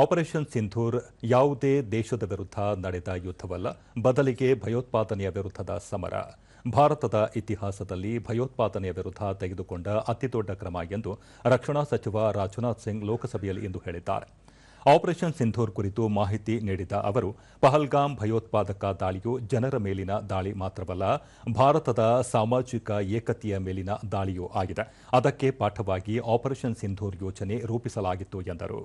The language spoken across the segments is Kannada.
ಆಪರೇಷನ್ ಸಿಂಧೂರ್ ಯಾವುದೇ ದೇಶದ ವಿರುದ್ಧ ನಡೆದ ಯುದ್ಧವಲ್ಲ, ಬದಲಿಗೆ ಭಯೋತ್ಪಾದನೆಯ ವಿರುದ್ಧದ ಸಮರ. ಭಾರತದ ಇತಿಹಾಸದಲ್ಲಿ ಭಯೋತ್ಪಾದನೆಯ ವಿರುದ್ಧ ತೆಗೆದುಕೊಂಡ ಅತಿದೊಡ್ಡ ಕ್ರಮ ಎಂದು ರಕ್ಷಣಾ ಸಚಿವ ರಾಜನಾಥ್ ಸಿಂಗ್ ಲೋಕಸಭೆಯಲ್ಲಿ ಇಂದು ಹೇಳಿದ್ದಾರೆ. ಆಪರೇಷನ್ ಸಿಂಧೂರ್ ಕುರಿತು ಮಾಹಿತಿ ನೀಡಿದ ಅವರು, ಪಹಲ್ಗಾಮ್ ಭಯೋತ್ಪಾದಕ ದಾಳಿಯು ಜನರ ಮೇಲಿನ ದಾಳಿ ಮಾತ್ರವಲ್ಲ, ಭಾರತದ ಸಾಮಾಜಿಕ ಏಕತೆಯ ಮೇಲಿನ ದಾಳಿಯೂ ಆಗಿದೆ. ಅದಕ್ಕೆ ಪಾಠವಾಗಿ ಆಪರೇಷನ್ ಸಿಂಧೂರ್ ಯೋಜನೆ ರೂಪಿಸಲಾಗಿತ್ತು ಎಂದರು.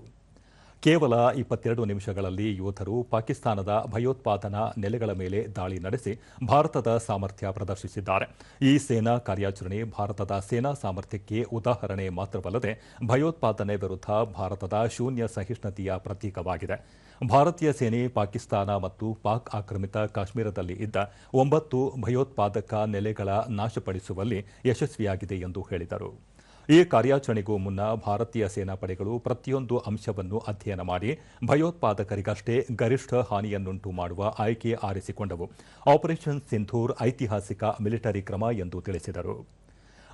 ಕೇವಲ ಇಪ್ಪತ್ತೆರಡು ನಿಮಿಷಗಳಲ್ಲಿ ಯೋಧರು ಪಾಕಿಸ್ತಾನದ ಭಯೋತ್ಪಾದನಾ ನೆಲೆಗಳ ಮೇಲೆ ದಾಳಿ ನಡೆಸಿ ಭಾರತದ ಸಾಮರ್ಥ್ಯ ಪ್ರದರ್ಶಿಸಿದ್ದಾರೆ. ಈ ಸೇನಾ ಕಾರ್ಯಾಚರಣೆ ಭಾರತದ ಸೇನಾ ಸಾಮರ್ಥ್ಯಕ್ಕೆ ಉದಾಹರಣೆ ಮಾತ್ರವಲ್ಲದೆ ಭಯೋತ್ಪಾದನೆ ವಿರುದ್ಧ ಭಾರತದ ಶೂನ್ಯ ಸಹಿಷ್ಣುತೆಯ ಪ್ರತೀಕವಾಗಿದೆ. ಭಾರತೀಯ ಸೇನೆ ಪಾಕಿಸ್ತಾನ ಮತ್ತು ಪಾಕ್ ಆಕ್ರಮಿತ ಕಾಶ್ಮೀರದಲ್ಲಿ ಇದ್ದ ಒಂಬತ್ತು ಭಯೋತ್ಪಾದಕ ನೆಲೆಗಳ ನಾಶಪಡಿಸುವಲ್ಲಿ ಯಶಸ್ವಿಯಾಗಿದೆ ಎಂದು ಹೇಳಿದರು. ಈ ಕಾರ್ಯಾಚರಣೆಗೂ ಮುನ್ನ ಭಾರತೀಯ ಸೇನಾಪಡೆಗಳು ಪ್ರತಿಯೊಂದು ಅಂಶವನ್ನು ಅಧ್ಯಯನ ಮಾಡಿ ಭಯೋತ್ಪಾದಕರಿಗಷ್ಟೇ ಗರಿಷ್ಠ ಹಾನಿಯನ್ನುಂಟು ಮಾಡುವ ಆಯ್ಕೆ ಆರಿಸಿಕೊಂಡವು. ಆಪರೇಷನ್ ಸಿಂಧೂರ್ ಐತಿಹಾಸಿಕ ಮಿಲಿಟರಿ ಕ್ರಮ ಎಂದು ತಿಳಿಸಿದರು.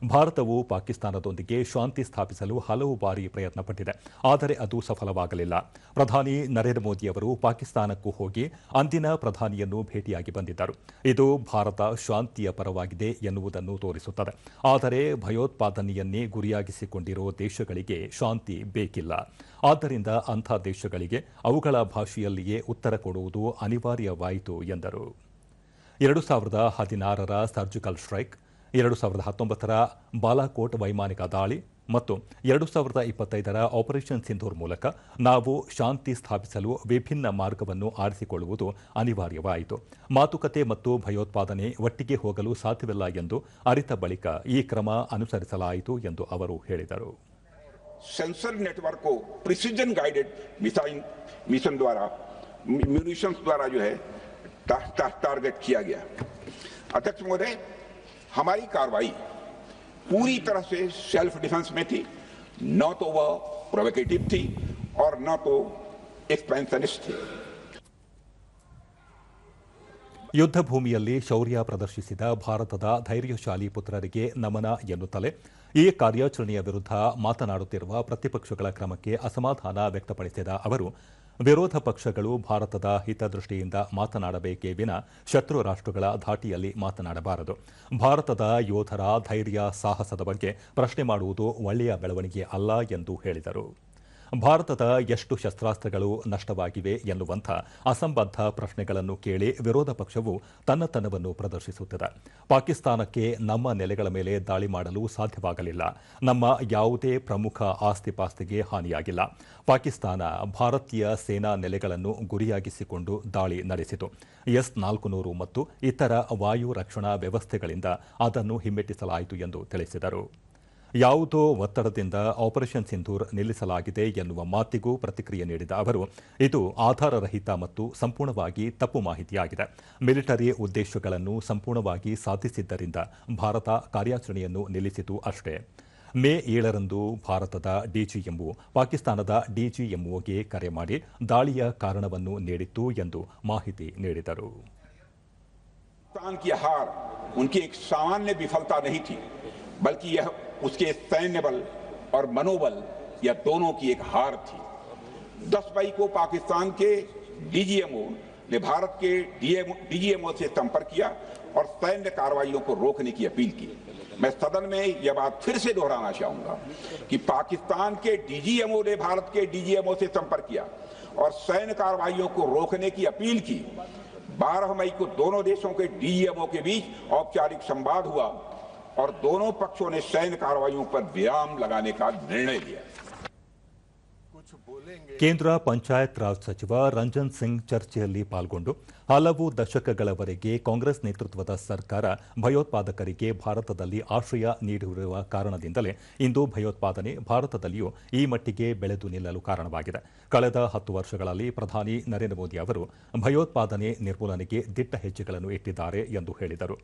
ಭಾರತವು ಪಾಕಿಸ್ತಾನದೊಂದಿಗೆ ಶಾಂತಿ ಸ್ಥಾಪಿಸಲು ಹಲವು ಬಾರಿ ಪ್ರಯತ್ನಪಟ್ಟಿದೆ ಆದರೆ ಅದು ಸಫಲವಾಗಲಿಲ್ಲ. ಪ್ರಧಾನಿ ನರೇಂದ್ರ ಮೋದಿ ಅವರು ಪಾಕಿಸ್ತಾನಕ್ಕೂ ಹೋಗಿ ಅಂದಿನ ಪ್ರಧಾನಿಯನ್ನು ಭೇಟಿಯಾಗಿ ಬಂದಿದ್ದರು. ಇದು ಭಾರತ ಶಾಂತಿಯ ಪರವಾಗಿದೆ ಎನ್ನುವುದನ್ನು ತೋರಿಸುತ್ತದೆ. ಆದರೆ ಭಯೋತ್ಪಾದನೆಯನ್ನೇ ಗುರಿಯಾಗಿಸಿಕೊಂಡಿರೋ ದೇಶಗಳಿಗೆ ಶಾಂತಿ ಬೇಕಿಲ್ಲ. ಆದ್ದರಿಂದ ಅಂಥ ದೇಶಗಳಿಗೆ ಅವುಗಳ ಭಾಷೆಯಲ್ಲಿಯೇ ಉತ್ತರ ಕೊಡುವುದು ಅನಿವಾರ್ಯವಾಯಿತು ಎಂದರು. ಎರಡು ಸಾವಿರದ ಹದಿನಾರರ ಸರ್ಜಿಕಲ್ ಸ್ಟ್ರೈಕ್ ಎರಡು ಸಾವಿರದ ಹತ್ತೊಂಬತ್ತರ ಬಾಲಾಕೋಟ್ ವೈಮಾನಿಕ ದಾಳಿ ಮತ್ತು ಎರಡು ಸಾವಿರದ ಇಪ್ಪತ್ತೈದರ ಆಪರೇಷನ್ ಸಿಂಧೂರ್ ಮೂಲಕ ನಾವು ಶಾಂತಿ ಸ್ಥಾಪಿಸಲು ವಿಭಿನ್ನ ಮಾರ್ಗವನ್ನು ಆರಿಸಿಕೊಳ್ಳುವುದು ಅನಿವಾರ್ಯವಾಯಿತು ಮಾತುಕತೆ ಮತ್ತು ಭಯೋತ್ಪಾದನೆ ಒಟ್ಟಿಗೆ ಹೋಗಲು ಸಾಧ್ಯವಿಲ್ಲ ಎಂದು ಅರಿತ ಬಳಿಕ ಈ ಕ್ರಮ ಅನುಸರಿಸಲಾಯಿತು ಎಂದು ಅವರು ಹೇಳಿದರು सेंसर नेटवर्क को प्रिसीजन गाइडेड मिसाइल मिशन द्वारा म्यूनिशंस द्वारा जो है टा, टा, टारगेट किया गया अध्यक्ष महोदय हमारी कार्रवाई पूरी तरह से सेल्फ डिफेंस में थी न तो वह प्रोवोकेटिव थी और न तो एक्सपेंशनिस्ट थी ಯುದ್ಧ ಭೂಮಿಯಲ್ಲಿ ಶೌರ್ಯ ಪ್ರದರ್ಶಿಸಿದ ಭಾರತದ ಧೈರ್ಯಶಾಲಿ ಪುತ್ರರಿಗೆ ನಮನ ಎನ್ನುತ್ತಲೇ ಈ ಕಾರ್ಯಾಚರಣೆಯ ವಿರುದ್ಧ ಮಾತನಾಡುತ್ತಿರುವ ಪ್ರತಿಪಕ್ಷಗಳ ಕ್ರಮಕ್ಕೆ ಅಸಮಾಧಾನ ವ್ಯಕ್ತಪಡಿಸಿದ ಅವರು ವಿರೋಧ ಪಕ್ಷಗಳು ಭಾರತದ ಹಿತದೃಷ್ಟಿಯಿಂದ ಮಾತನಾಡಬೇಕೇ ವಿನ ಶತ್ರು ರಾಷ್ಟ್ರಗಳ ಧಾಟಿಯಲ್ಲಿ ಮಾತನಾಡಬಾರದು. ಭಾರತದ ಯೋಧರ ಧೈರ್ಯ ಸಾಹಸದ ಬಗ್ಗೆ ಪ್ರಶ್ನೆ ಮಾಡುವುದು ಒಳ್ಳೆಯ ಬೆಳವಣಿಗೆ ಅಲ್ಲ ಎಂದು ಹೇಳಿದರು. ಭಾರತದ ಎಷ್ಟು ಶಸ್ತ್ರಾಸ್ತ್ರಗಳು ನಷ್ಟವಾಗಿವೆ ಎನ್ನುವಂಥ ಅಸಂಬದ್ಧ ಪ್ರಶ್ನೆಗಳನ್ನು ಕೇಳಿ ವಿರೋಧ ಪಕ್ಷವು ತನ್ನತನವನ್ನು ಪ್ರದರ್ಶಿಸುತ್ತಿದೆ. ಪಾಕಿಸ್ತಾನಕ್ಕೆ ನಮ್ಮ ನೆಲೆಗಳ ಮೇಲೆ ದಾಳಿ ಮಾಡಲು ಸಾಧ್ಯವಾಗಲಿಲ್ಲ. ನಮ್ಮ ಯಾವುದೇ ಪ್ರಮುಖ ಆಸ್ತಿಪಾಸ್ತಿಗೆ ಹಾನಿಯಾಗಿಲ್ಲ. ಪಾಕಿಸ್ತಾನ ಭಾರತೀಯ ಸೇನಾ ನೆಲೆಗಳನ್ನು ಗುರಿಯಾಗಿಸಿಕೊಂಡು ದಾಳಿ ನಡೆಸಿತು. ಎಸ್ ನಾಲ್ಕು ಮತ್ತು ಇತರ ವಾಯು ರಕ್ಷಣಾ ವ್ಯವಸ್ಥೆಗಳಿಂದ ಅದನ್ನು ಹಿಮ್ಮೆಟ್ಟಿಸಲಾಯಿತು ಎಂದು ತಿಳಿಸಿದರು. ಯಾವುದೋ ಒತ್ತಡದಿಂದ ಆಪರೇಷನ್ ಸಿಂಧೂರ್ ನಿಲ್ಲಿಸಲಾಗಿದೆ ಎನ್ನುವ ಮಾತಿಗೂ ಪ್ರತಿಕ್ರಿಯೆ ನೀಡಿದ ಅವರು ಇದು ಆಧಾರರಹಿತ ಮತ್ತು ಸಂಪೂರ್ಣವಾಗಿ ತಪ್ಪು ಮಾಹಿತಿಯಾಗಿದೆ ಮಿಲಿಟರಿ ಉದ್ದೇಶಗಳನ್ನು ಸಂಪೂರ್ಣವಾಗಿ ಸಾಧಿಸಿದ್ದರಿಂದ ಭಾರತ ಕಾರ್ಯಾಚರಣೆಯನ್ನು ನಿಲ್ಲಿಸಿತು ಅಷ್ಟೇ ಮೇ ಏಳರಂದು ಭಾರತದ ಡಿಜಿಎಂಒ ಪಾಕಿಸ್ತಾನದ ಡಿಜಿಎಂಒಗೆ ಕರೆ ಮಾಡಿ ದಾಳಿಯ ಕಾರಣವನ್ನು ನೀಡಿತ್ತು ಎಂದು ಮಾಹಿತಿ ನೀಡಿದರು पाकिस्तान की हार उनकी एक सामान्य विफलता नहीं थी बल्कि यह उसके सैन्य बल और मनोबल या दोनों की एक हार थी। 10 मई को पाकिस्तान के डीजीएमओ ने भारत के डीजीएमओ से संपर्क किया और सैन्य कार्रवाइयों को रोकने की अपील की। मैं सदन में यह बात फिर से दोहराना चाहूँगा कि पाकिस्तान के डीजीएमओ ने भारत के डीजीएमओ से संपर्क किया और सैन्य कार्रवाइयों को रोकने की अपील की। 12 मई को दोनों देशों के डीजीएमओ के बीच औपचारिक संवाद हुआ और दोनों पक्षों ने सैन्य कार्रवाइयों पर विराम लगाने का निर्णय लिया ಕೇಂದ್ರ ಪಂಚಾಯತ್ ರಾಜ್ ಸಚಿವ ರಂಜನ್ ಸಿಂಗ್ ಚರ್ಚೆಯಲ್ಲಿ ಪಾಲ್ಗೊಂಡು ಹಲವು ದಶಕಗಳವರೆಗೆ ಕಾಂಗ್ರೆಸ್ ನೇತೃತ್ವದ ಸರ್ಕಾರ ಭಯೋತ್ಪಾದಕರಿಗೆ ಭಾರತದಲ್ಲಿ ಆಶ್ರಯ ನೀಡಿರುವ ಕಾರಣದಿಂದಲೇ ಇಂದು ಭಯೋತ್ಪಾದನೆ ಭಾರತದಲ್ಲಿಯೂ ಈ ಮಟ್ಟಿಗೆ ಬೆಳೆದು ನಿಲ್ಲಲು ಕಾರಣವಾಗಿದೆ ಕಳೆದ ಹತ್ತು ವರ್ಷಗಳಲ್ಲಿ ಪ್ರಧಾನಿ ನರೇಂದ್ರ ಮೋದಿ ಅವರು ಭಯೋತ್ಪಾದನೆ ನಿರ್ಮೂಲನೆಗೆ ದಿಟ್ಟ ಹೆಜ್ಜೆಗಳನ್ನು ಇಟ್ಟಿದ್ದಾರೆ ಎಂದು ಹೇಳಿದರು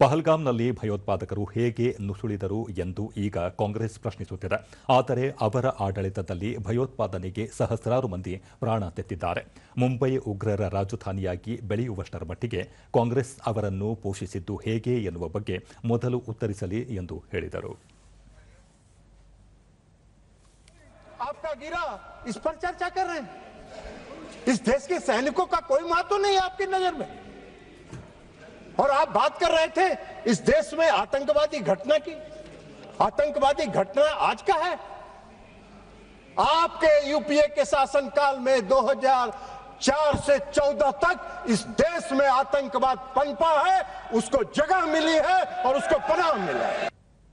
ಪಹಲ್ಗಾಮ್ನಲ್ಲಿ ಭಯೋತ್ಪಾದಕರು ಹೇಗೆ ನುಸುಳಿದರು ಎಂದು ಈಗ ಕಾಂಗ್ರೆಸ್ ಪ್ರಶ್ನಿಸುತ್ತಿದೆ ಆದರೆ ಅವರ ಆಡಳಿತದಲ್ಲಿ ಭಯೋತ್ಪಾದನೆಗೆ ಸಹಸ್ರಾರು ಮಂದಿ ಪ್ರಾಣ ತೆತ್ತಿದ್ದಾರೆ ಮುಂಬೈ ಉಗ್ರರ ರಾಜಧಾನಿಯಾಗಿ ಬೆಳೆಯುವಷ್ಟರ ಮಟ್ಟಿಗೆ ಕಾಂಗ್ರೆಸ್ ಅವರನ್ನು ಪೋಷಿಸಿದ್ದು ಹೇಗೆ ಎನ್ನುವ ಬಗ್ಗೆ ಮೊದಲು ಉತ್ತರಿಸಲಿ ಎಂದು ಹೇಳಿದರು आपका गिरा इस पर चर्चा कर रहे हैं इस देश के सैनिकों का कोई महत्व नहीं है आपकी नजर में और आप बात कर रहे थे इस देश में आतंकवादी घटना की। आतंकवादी घटना आज का है। आपके यूपीए के शासनकाल में 2004 से 14 तक इस देश में आतंकवाद पनपा है, उसको जगह मिली है और उसको पनाह मिला है।